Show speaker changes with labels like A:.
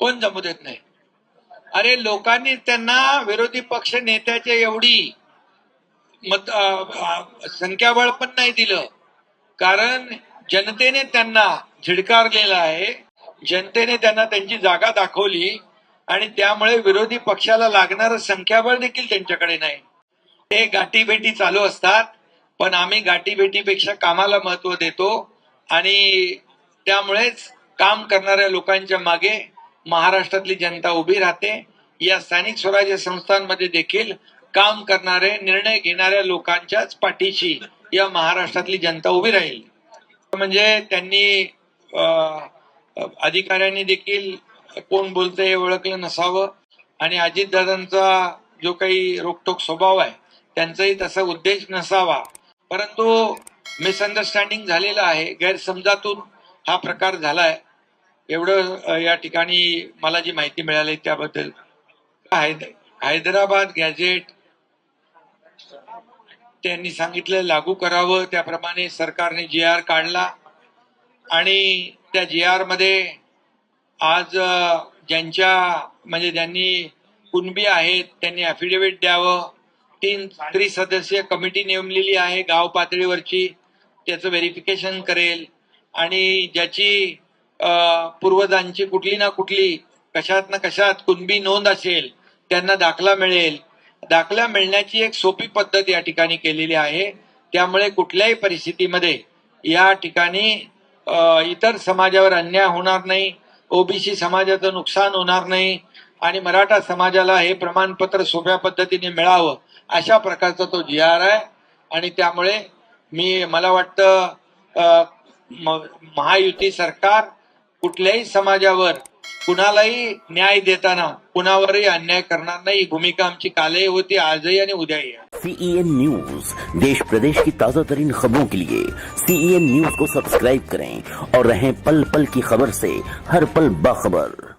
A: कोण जमू देत नाही? अरे लोकांनी त्यांना विरोधी पक्ष नेत्याच्या एवढी मत संख्याबळ पण नाही दिलं. कारण जनतेने त्यांना झिडकारलेलं आहे. जनतेने त्यांना त्यांची जागा दाखवली आणि त्यामुळे विरोधी पक्षाला लागणारं संख्याबळ देखील त्यांच्याकडे नाही. ते गाठीभेटी चालू असतात पण आम्ही गाठीभेटीपेक्षा कामाला महत्त्व देतो आणि त्यामुळेच काम करणाऱ्या लोकांच्या मागे महाराष्ट्रातली जनता उभी राहते. या स्थानिक स्वराज्य संस्थांमध्ये देखील काम करणारे निर्णय घेणाऱ्या लोकांच्याच पाठीशी या महाराष्ट्रातली जनता उभी राहील. म्हणजे त्यांनी अधिकाऱ्यांनी देखील कोण बोलतंय हे ओळखलं नसावं. आणि अजितदादांचा जो काही रोखोक स्वभाव आहे त्यांचाही तसा उद्देश नसावा. परंतु मिसअंडरस्टँडिंग झालेलं आहे गैरसमजातून हा प्रकार झालाय. एवढं या ठिकाणी मला जी माहिती मिळाली त्याबद्दल. हैदराबाद गॅझेट त्यांनी सांगितलं लागू करावं. त्याप्रमाणे सरकारने जी आर काढला. आणि त्या जी आरमध्ये आज ज्यांच्या म्हणजे ज्यांनी कुणबी आहेत त्यांनी अफिडेव्हिट द्यावं. तीन त्रिसदस्यीय कमिटी नेमलेली आहे गाव पातळीवरची. त्याचं व्हेरिफिकेशन करेल. आणि ज्याची पूर्वजांची कुठली ना कुठली कशात ना कशात कुणबी नोंद असेल त्यांना दाखला मिळेल. दाखला मिळण्याची एक सोपी पद्धत या ठिकाणी केलेली आहे. त्यामुळे कुठल्याही परिस्थितीमध्ये या ठिकाणी इतर समाजावर अन्याय होणार नाही ओबीसी समाजाचं नुकसान होणार नाही आणि मराठा समाजाला हे प्रमाणपत्र सोप्या पद्धतीने मिळावं अशा प्रकारचा तो जी आर आहे. आणि त्यामुळे मी मला वाटतं महायुती सरकार कुठल्याही समाजावर कुणालाही न्याय देताना, कुणावरही अन्याय करणार नाही. भूमिका आमची कालही होती, आजही आणि उद्याही
B: सीईएन न्यूज़ देश प्रदेश की ताज़ा तरीन खबरों के लिए सीईएन न्यूज़ को सब्सक्राइब करें और रहें पल पल की खबर से हर पल बाखबर।